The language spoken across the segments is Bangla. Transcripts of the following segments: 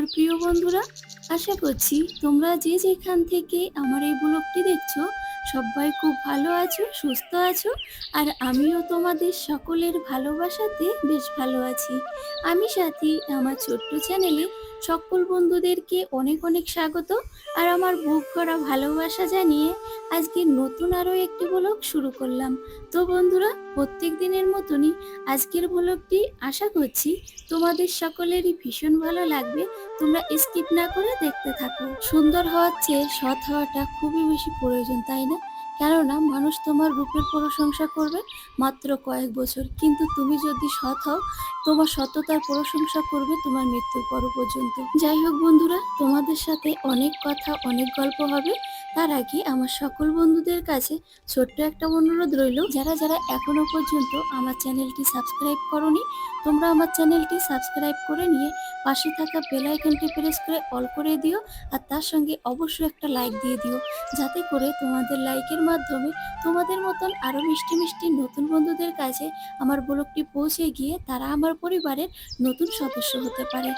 আমার প্রিয় বন্ধুরা আশা করছি তোমরা যে যেখান থেকে আমার এই ব্লগটি দেখছ সবাই খুব ভালো আছো, সুস্থ আছো, আর আমিও তোমাদের সকলের ভালোবাসাতে বেশ ভালো আছি। আমি সাথী, আমার ছোট্ট চ্যানেলে সকল বন্ধুদেরকে অনেক অনেক স্বাগত, আর আমার বুক করা ভালোবাসা জানিয়ে আজকে নতুন আরও একটি ব্লগ শুরু করলাম। তো বন্ধুরা, প্রত্যেক দিনের মতনই আজকের ব্লগটি আশা করছি তোমাদের সকলেরই ভীষণ ভালো লাগবে। তোমরা স্কিপ না করে দেখতে থাকো। সুন্দর হওয়ার চেয়ে সৎ হওয়াটা খুবই বেশি প্রয়োজন, তাই না? কেননা মানুষ তোমার রূপের প্রশংসা করবে মাত্র কয়েক বছর। কিন্তু তুমি যদি সৎ হও, তোমার সততার প্রশংসা করবে তোমার মৃত্যুর পর পর্যন্ত। যাই হোক বন্ধুরা, তোমাদের সাথে অনেক কথা, অনেক গল্প হবে। তার আগে আমার সকল বন্ধুদের কাছে ছোট্ট একটা অনুরোধ রইল। যারা যারা এখনও পর্যন্ত আমার চ্যানেলটি সাবস্ক্রাইব করনি, তোমরা আমার চ্যানেলটি সাবস্ক্রাইব করে নিয়ে পাশে থাকা বেল আইকনটি প্রেস করে অল করে দিও আর তার সঙ্গে অবশ্যই একটা লাইক দিয়ে দিও। যাতে করে তোমাদের লাইকের মাধ্যমে তোমাদের মতন আরও মিষ্টি মিষ্টি নতুন বন্ধুদের কাছে আমার ব্লগটি পৌঁছে গিয়ে তারা আমার পরিবারের নতুন সদস্য হতে পারে।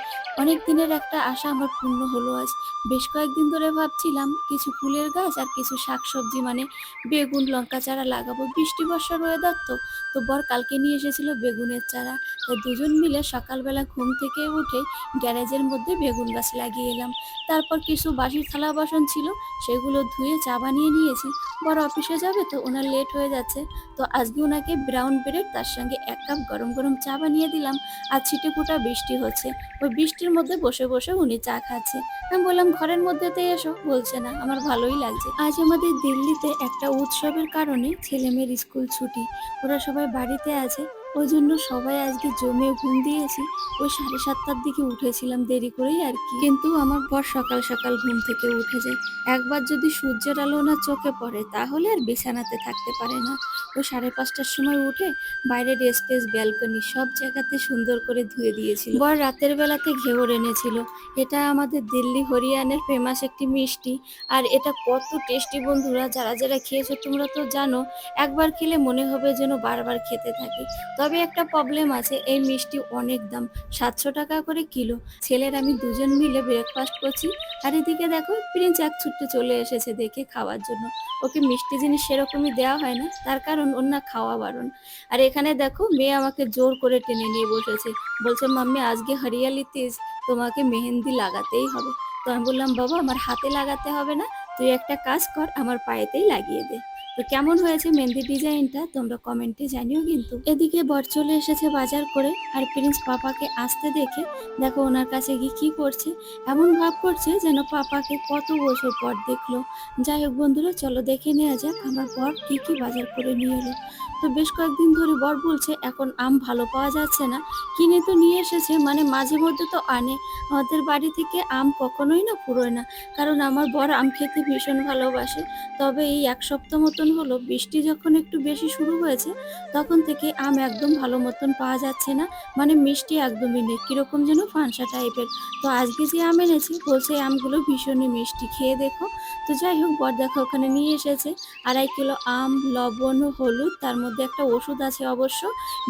অনেক দিনের একটা আশা আমার পূর্ণ হলো আজ। বেশ কয়েকদিন ধরে ভাবছিলাম কিছু ফুলের গাছ আর কিছু শাকসবজি মানে বেগুন, লঙ্কা চারা লাগাবো। বৃষ্টি, বর্ষার ওয়েদার তো তো বর কালকে নিয়ে এসেছিল বেগুনের চারা। তো দুজন মিলে সকালবেলা ঘুম থেকে উঠে গ্যারেজের মধ্যে বেগুন গাছ লাগিয়ে এলাম। তারপর কিছু বাসির থালা বাসন ছিল, সেগুলো ধুয়ে চা বানিয়ে নিয়েছি। বড় অফিসে যাবে তো, ওনার লেট হয়ে যাচ্ছে। তো আজকে ওনাকে ব্রাউন ব্রেড তার সঙ্গে এক কাপ গরম গরম চা বানিয়ে দিলাম। আর ছিটে ফুটা বৃষ্টি হচ্ছে। ওই বৃষ্টির মধ্যে বসে বসে উনি চা খাচ্ছে। আমি বললাম, ঘরের মধ্যেতে এসো। বলছে, না, আমার ভালোই লাগছে। আজ আমাদের দিল্লিতে একটা উৎসবের কারণে ছেলে মেয়ের স্কুল ছুটি। ওরা সবাই বাড়িতে আছে। ওই জন্য সবাই আজকে জমে ঘুম দিয়েছি। ওই সাড়ে সাতটার দিকে উঠেছিলাম, দেরি করেই আর কি। কিন্তু আমার বর সকাল সকাল ঘুম থেকে উঠে যায়। একবার যদি সূর্যের আলো না চোখে পড়ে, তাহলে আর বিছানাতে থাকতে পারে না। ওই সাড়ে পাঁচটার সময় উঠে বাইরের স্পেস, ব্যালকনি সব জায়গাতে সুন্দর করে ধুয়ে দিয়েছিল। বর রাতের বেলাতে ঘেওর এনেছিল। এটা আমাদের দিল্লি হরিয়ানের ফেমাস একটি মিষ্টি। আর এটা কত টেস্টি বন্ধুরা, যারা যারা খেয়েছো তোমরা তো জানো। একবার খেলে মনে হবে যেন বারবার খেতে থাকি। তবে একটা প্রবলেম আছে, এই মিষ্টি অনেক দাম, সাতশো টাকা করে কিলো। ছেলের আমি দুজন মিলে ব্রেকফাস্ট করছি, আর এদিকে দেখো প্রিন্স এক ছুট্টে চলে এসেছে দেখে খাওয়ার জন্য। ওকে মিষ্টি জিনিস সেরকমই দেওয়া হয় না, তার কারণ ওর না খাওয়া বারণ। আর এখানে দেখো, মেয়ে আমাকে জোর করে টেনে নিয়ে বসেছে। বলছে, মাম্মি, আজকে হরিয়ালি তিজ, তোমাকে মেহেন্দি লাগাতেই হবে। তো আমি বললাম, বাবা, আমার হাতে লাগাতে হবে না, তুই একটা কাজ কর, আমার পায়েতেই লাগিয়ে দে। তো কেমন হয়েছে মেহেন্দি ডিজাইনটা তোমরা কমেন্টে জানিও কিন্তু। এদিকে বর চলে এসেছে বাজার করে আর প্রিন্স পাপাকে আসতে দেখে দেখো ওনার কাছে গিয়ে কি করছে, এমন ভাব করছে যেন পাপাকে কত বছর পর দেখল। যাই হোক বন্ধুরা, চলো দেখে নেওয়া যাক আমার বর কি কি বাজার করে নিয়ে এলো। তো বেশ কয়েকদিন ধরে বর বলছে, এখন আম ভালো পাওয়া যাচ্ছে না, কিনে তো নিয়ে এসেছে মানে মাঝে মধ্যে তো আনে। আমাদের বাড়ি থেকে আম কখনোই না পুরোয় না, কারণ আমার বর আম খেতে ভীষণ ভালোবাসে। তবে এই এক সপ্তাহ মতন হলো, বৃষ্টি যখন একটু বেশি শুরু হয়েছে, তখন থেকে আম একদম ভালো মতন পাওয়া যাচ্ছে না মানে মিষ্টি একদমই নেই, কীরকম যেন ফাঁসা টাইপের। তো আজকে যে আম এনেছি, বলছে আমগুলো ভীষণই মিষ্টি, খেয়ে দেখো। তো যাই হোক, বর দেখো ওখানে নিয়ে এসেছে, আড়াই কিলো আম, লবণ, হলুদ, তার মধ্যে একটা ওষুধ আছে অবশ্য,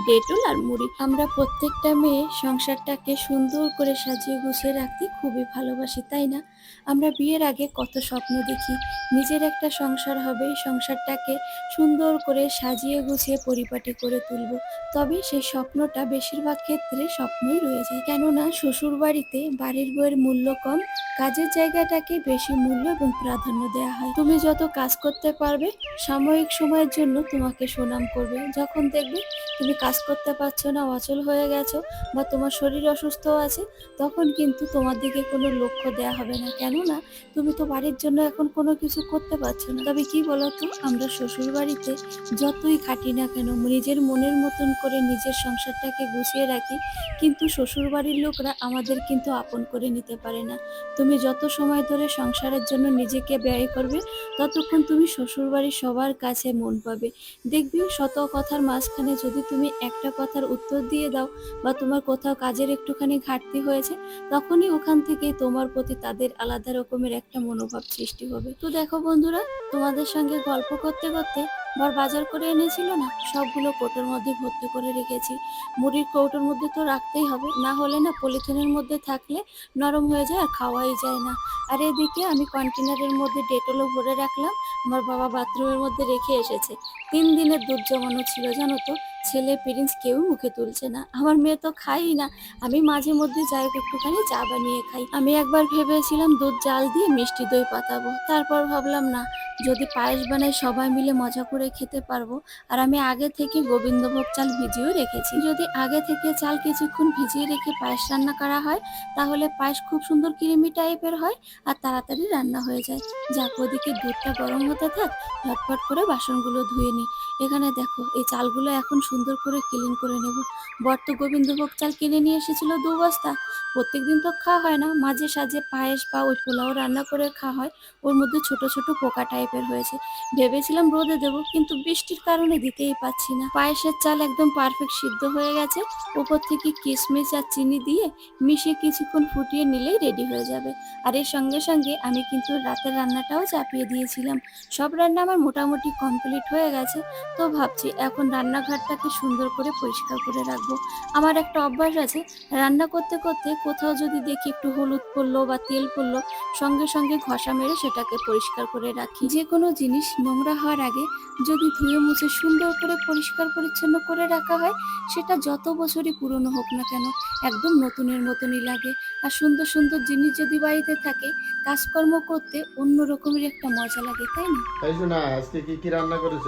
ডেটল আর মুড়ি। আমরা প্রত্যেকটা মেয়ে সংসারটাকে সুন্দর করে সাজিয়ে গুছিয়ে রাখতে খুবই ভালোবাসি, তাই না? আমরা বিয়ের আগে কত স্বপ্ন দেখি। নিজের একটা সংসার হবে, সংসারটাকে সুন্দর করে সাজিয়ে গুছিয়ে পরিপাটি করে তুলব। তবে সেই স্বপ্নটা বেশিরভাগ ক্ষেত্রে স্বপ্নই রয়ে যায়। কেননা শ্বশুর বাড়িতে বাড়ির বইয়ের মূল্য কম, কাজের জায়গাটাকে বেশি মূল্য এবং প্রাধান্য দেওয়া হয়। তুমি যত কাজ করতে পারবে, সাময়িক সময়ের জন্য তোমাকে সুনাম করবে। যখন দেখবে তুমি কাজ করতে পারছ না, অচল হয়ে গেছো বা তোমার শরীর অসুস্থ আছে, তখন কিন্তু তোমার দিকে কোনো লক্ষ্য দেওয়া হবে না। কেননা তুমি তো বাড়ির জন্য এখন কোনো কিছু করতে পারছ না। তবে কি বলতো, আমরা শ্বশুর বাড়িতে যতই খাটি না কেন, নিজের মনের মতন করে নিজের সংসারটাকে গুছিয়ে রাখি, কিন্তু শ্বশুর বাড়ির লোকরা আমাদের কিন্তু আপন করে নিতে পারে না। তুমি যত সময় ধরে সংসারের জন্য নিজেকে ব্যয় করবে, ততক্ষণ তুমি শ্বশুর বাড়ির সবার কাছে মন পাবে। দেখবি শত কথার মাঝখানে যদি তুমি একটা কথার উত্তর দিয়ে দাও বা তোমার কোথাও কাজের একটুখানি ঘাটতি হয়েছে, তখনই ওখান থেকে তোমার প্রতি তাদের আলাদা রকমের একটা মনোভাব সৃষ্টি হবে। তো দেখো বন্ধুরা, তোমাদের সঙ্গে গল্প করতে করতে বর বাজার করে এনেছিল না? সবগুলো কোটোর মধ্যে ভর্তি করে রেখেছি। মুড়ির কৌটোর মধ্যে তো রাখতেই হবে, না হলে না পলিথিনের মধ্যে থাকলে নরম হয়ে যায় আর খাওয়াই যায় না। আর এদিকে আমি কন্টেনারের মধ্যে ডেটলও ভরে রাখলাম, আমার বাবা বাথরুমের মধ্যে রেখে এসেছে। তিন দিনের দুধ জমানো ছিল, জানো তো? ছেলে পেরেন্টস কেউ মুখে তুলছে না। আমার মেয়ে তো খাই না। আমি মাঝে মধ্যে যাই একটুখানি চা বানিয়ে খাই। আমি একবার ভেবেছিলাম দুধ জাল দিয়ে মিষ্টি দই পাতাবো। তারপর ভাবলাম, না, যদি পায়েস বানাই সবাই মিলে মজা করে খেতে পারব। আর আমি আগে থেকে গোবিন্দভোগ চাল ভিজিয়েও রেখেছি। যদি আগে থেকে চাল কিছুক্ষণ ভিজিয়ে রেখে পায়েস রান্না করা হয়, তাহলে পায়েস খুব সুন্দর ক্রিমি টাইপের হয় আর তাড়াতাড়ি রান্না হয়ে যায়। যাক, ওদিকে দুধটা গরম হতে থাক। ঝটপট করে বাসনগুলো ধুয়ে নিই এখানে দেখো, এই চালগুলো এখন সুন্দর করে ক্লিন করে নেব। বর তো গোবিন্দভোগ চাল কিনে নিয়ে এসেছিল দু বস্তা। প্রত্যেকদিন তো খাওয়া হয় না। মাঝে সাঝে পায়েস বা ওই পোলাও রান্না করে খাওয়া হয়। ওর মধ্যে ছোট ছোট পোকা টাইপের হয়েছে। ভেবেছিলাম রোদে দেবো, কিন্তু বৃষ্টির কারণে দিতেই পাচ্ছি না। পায়েসের চাল একদম পারফেক্ট সিদ্ধ হয়ে গেছে। উপর থেকে কিশমিশ আর চিনি দিয়ে মিশিয়ে কিছুক্ষণ ফুটিয়ে নিলেই রেডি হয়ে যাবে। আর এর সঙ্গে সঙ্গে আমি কিন্তু রাতের রান্নাটাও চাপিয়ে দিয়েছিলাম। সব রান্না আমার মোটামুটি কমপ্লিট হয়ে গেছে। তো ভাবছি এখন রান্নাঘরটাকে সুন্দর করে পরিষ্কার করে রাখব। আমার একটা অভ্যাস আছে। রান্না করতে করতে কোথাও যদি দেখি একটু হলুদ পড়ল বা তেল পড়ল সঙ্গে সঙ্গে ঘষা মেরে সেটাকে পরিষ্কার করে রাখি। যে কোনো জিনিস নোংরা হওয়ার আগে যদি ধুয়ে মুছে সুন্দর করে পরিষ্কার পরিচ্ছন্ন করে রাখা হয় সেটা যত বছরই পুরনো হোক না কেন একদম নতুনের মতনই লাগে। আর সুন্দর সুন্দর জিনিস যদি বাড়িতে থাকে কাজকর্ম করতে অন্য রকমের একটা মজা লাগে তাই না? তাই শোনা আজকে কি কি রান্না করেছ?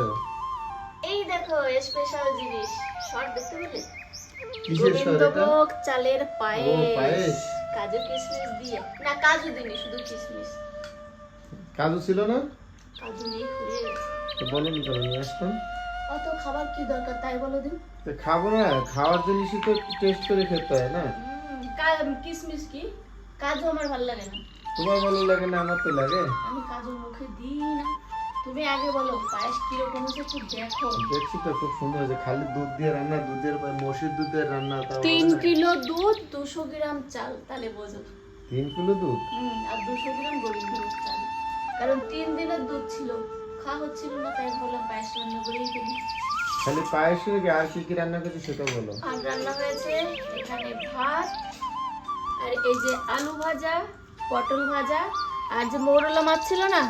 এই দেখো স্পেশাল জিনিস শর্ট দেখতে পেলে গোবিন্দভোগ চালের পায়েস। কাজু কিশমিশ দিয়ে। না কাজু দিনি শুধু কিশমিশ। কাজু ছিল না? কাজু নেই ফুরিয়ে গেছে। তো নিয়ে আসতাম অত খাবার কি দরকার তাই বলো দিন? তো খাব না খাওয়ার জিনিসই তো টেস্ট করে খেতে হয় না। কিশমিশ কি? কাজু আমার ভালো লাগে না। তোমার ভালো লাগে না আমার তো লাগে। আমি কাজু মুখে দিই না। তুমি আগে বলো পায়েস কীরকম হয়েছে একটু দেখো। দেখছি তো খুব সুন্দর হয়েছে খালি দুধ দিয়ে রান্না দুধের মসুর দুধের রান্না তাও তিন কিলো দুধ দুশো গ্রাম চাল তাহলে বোঝো। তিন কিলো দুধ? হুম আর দুশো গ্রাম গোবিন্দভোগ চাল। কারণ তিন দিনের দুধ ছিল খাওয়া হচ্ছিল না তাই ভাবলাম পায়েস রান্না করেই ফেলি। খালি পায়েস নাকি আর কি কি রান্না করেছি সেটা বলো। আর রান্না হয়েছে এখানে ভাত আর এই যে আলু ভাজা পটল ভাজা আর যে মৌরলা মাছ ছিল না।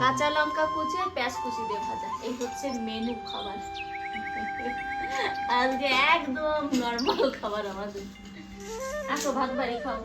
কাঁচা লঙ্কা কুচি আর পেঁয়াজ কুচি দিয়ে ভাজা। এই হচ্ছে মেনু খাবার। আজকে একদম নর্মাল খাবার আমাদের। আসো ভাত বাড়ি খাও।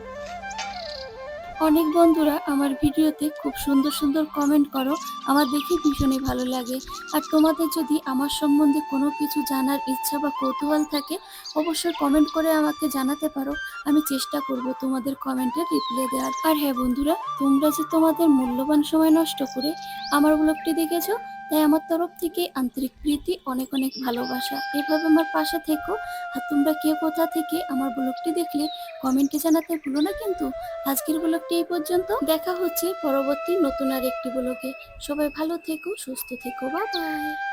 অনেক বন্ধুরা আমার ভিডিওতে খুব সুন্দর সুন্দর কমেন্ট করো। আমার দেখে ভীষণই ভালো লাগে। আর তোমাদের যদি আমার সম্বন্ধে কোনো কিছু জানার ইচ্ছা বা কৌতূহল থাকে, অবশ্যই কমেন্ট করে আমাকে জানাতে পারো। আমি চেষ্টা করব তোমাদের কমেন্টে রিপ্লাই দেওয়ার। আর হ্যাঁ বন্ধুরা, তোমরা যে তোমাদের মূল্যবান সময় নষ্ট করে আমার ব্লগটি দেখেছ তাই আমার তরফ থেকে আন্তরিক প্রীতি, অনেক অনেক ভালোবাসা। এভাবে আমার পাশে থেকো। আর তোমরা কেউ কোথা থেকে আমার ব্লগটি দেখলে কমেন্টে জানাতে ভুলো না কিন্তু। আজকের ব্লগটি এই পর্যন্ত। দেখা হচ্ছে পরবর্তী নতুন আর একটি ব্লগে। সবাই ভালো থেকো, সুস্থ থেকো। বা বাই